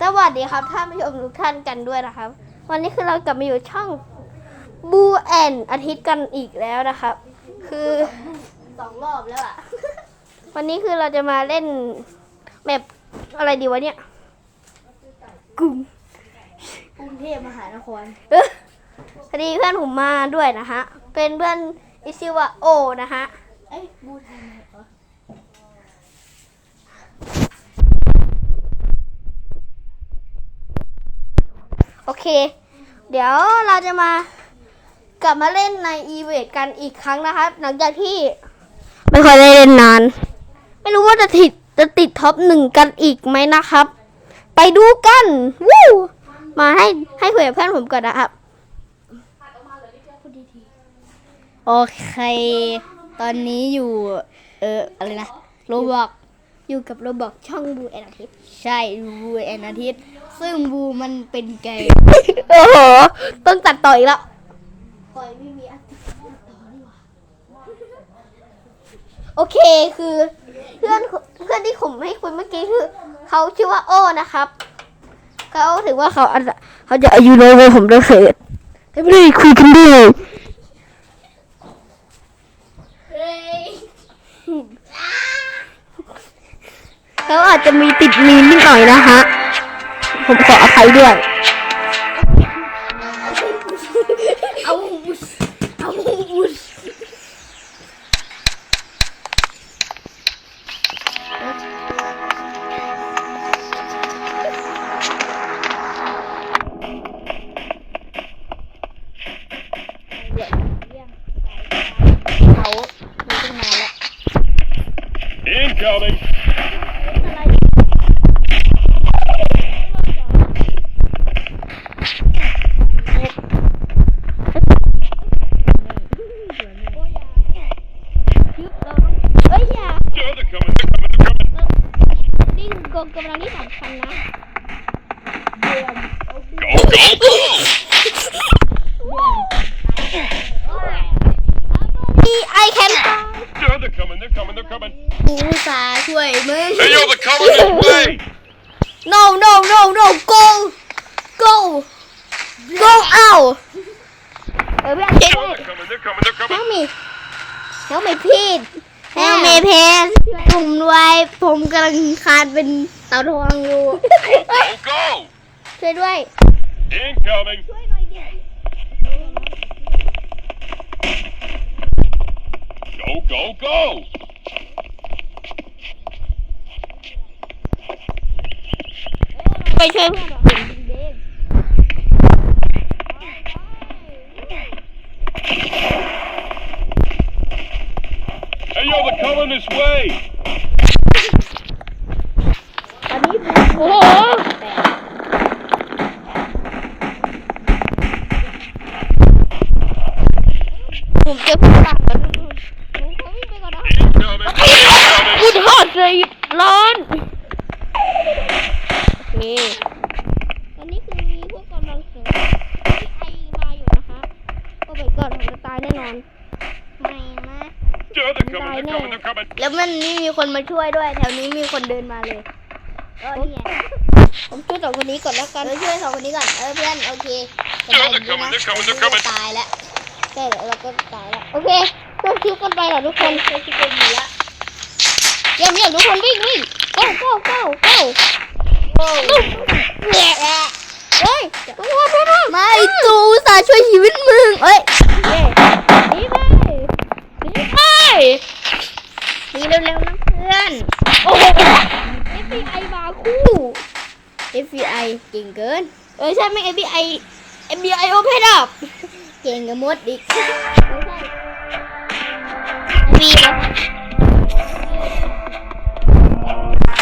สวัสดีครับท่านผู้ชมทุกท่านกันด้วยนะครับ วันนี้คือเรากลับมาอยู่ช่องบูแอนอาทิตย์กันอีกแล้วนะครับ คือสองรอบแล้วอะวันนี้คือเราจะมาเล่นแบบอะไรดีวะเนี่ยกลุ่มกรุงเทพมหานครเออพอดีเพื่อนผมมาด้วยนะฮะเป็นเพื่อนที่ชื่อว่าโอนะฮะเอ้ยบูไทยเหรอ อเค เดี๋ยวเราจะมากลับมาเล่นในอีเวทกันอีกครั้งนะครับหลังจากที่ไม่ค่อยได้เล่นนาน ไม่รู้ว่าจะติดจะติดท็อปหนึ่งกันอีกไหมนะครับ ไปดูกันวู้มาให้ให้คุยกับเพื่อนผมก่อนนะครับพูดดีโอเค ตอนนี้อยู่ เอออะไรนะโรบอก อยู่กับโรบอกช่องบูแอนอาทิตย์ใช่บูแอนอาทิตย์ซึ่งบูมันเป็นไก่โอ้โห ต้องตัดต่ออีกแล้วๆปล่อยไม่มีอาทิตย์ต่อดีกว่าโอเคคือเพื่อนเพื่อนที่ผมให้คุยเมื่อกี้คือเขาชื่อว่าโอ้นะครับเขาถือว่าเขาอาจจะเขาจะอายุน้อยกว่าผมด้วยเถิดไม่ได้คุยกันด้วย เฮ้ยเขาอาจจะมีติดมีมนิดหน่อยนะฮะ ผมขออภัยด้วย เอาบุสเอาบุสเขามีตั้งนานแล้ว Incoming! เอ้ยอย่า Oh, they're coming, they're coming, they're coming! นี่คือกำลังที่ สำคัญนะ Go, go, go! ที่ไอแคน Oh, they're coming, they're coming, they're coming! บูสาห์ช่วยมึง Hey, yo, they're coming this way! no no no no go go go out เออพี่อาเช็ค Oh, they're coming, they're coming, they're เฮล coming! มีเฮลมีพีด แฮมเมเพนผมไว้ผมกำลังคานเป็นเต่าทองอยู่ Go, go! ช่วยด้วย Incoming! Go, go, go! ไปช่วยเพื่อนเหรอ Hey, yo, they're coming this way! โอ้โหผมเจอผู้หลักแล้วผมขอวิ่งไปก่อนนะ Incoming! อุ Incoming! ดหอดเลยร้อนโอเคตอนนี้คือมีพวกกำลังเสริมที่ไอมาอยู่นะคะโอ้ไปก่อนผมจะตายแน่นอน ไม่นะ Oh, they're coming, they're coming, they're coming! แล้วมันนี่มีคนมาช่วยด้วย แถวนี้มีคนเดินมาเลยก็เนี่ยผมช่วยสองคนนี้ก่อนแล้วกัน เออช่วยสองคนนี้ก่อน เออเพื่อนโอเคส Oh, บาย they're ดี coming, นะ they're coming, they're coming! ตายแล้วใช่แล้วเราก็ตายแล้ว โอเคเริ่มคิวกันไปเหรอทุกคนเคยคิดเป็นอยู่ละเยี่ยมเยี่ยมทุกคนวิ่งวิ่ง go go go go โอ้แย่เฮ้ยทุกคนทุกคนไม่ตูสาห์ช่วยชีวิตมึงเอ้ยเย่หนีไปหนีไป นี่เร็วๆนะเพื่อน โอ้โห FBI มาคู่ FBI เก่ งเกิน เออใช่ไหม FBI FBI open up เก่งกับมดอีกปีนะ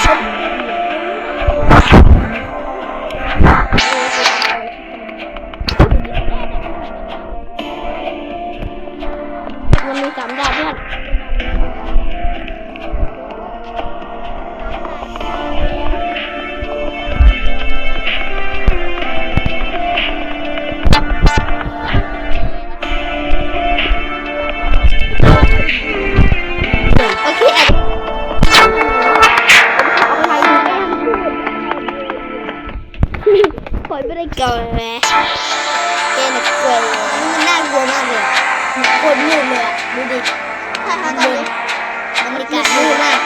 มัน อยไม่ได้เก่าแม่เกนเกยมันน่ากลัวมากเลยคนมืดเลยดูดิใช่ค่ะตอนนี้บรรยากาศมืดมาก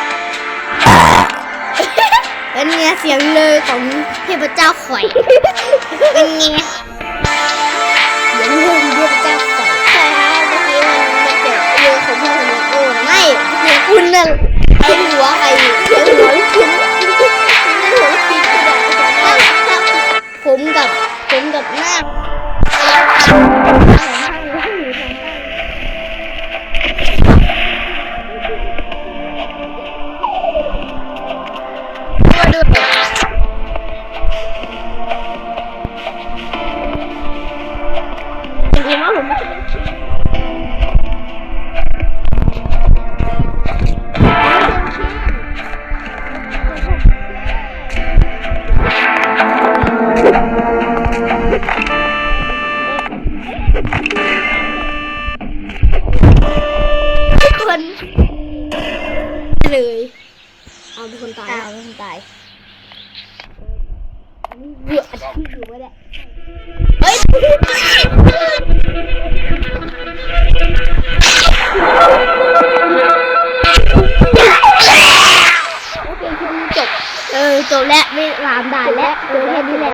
เป็นไงเสียงเลยของเทพเจ้าข่อยเป็นไง เลย เอาเป็นคนตายอ้าวมันตายเบื่อที่อยู่ไม่ได้เฮ้ยเออจบแล้วไม่ลามด่านแล้ว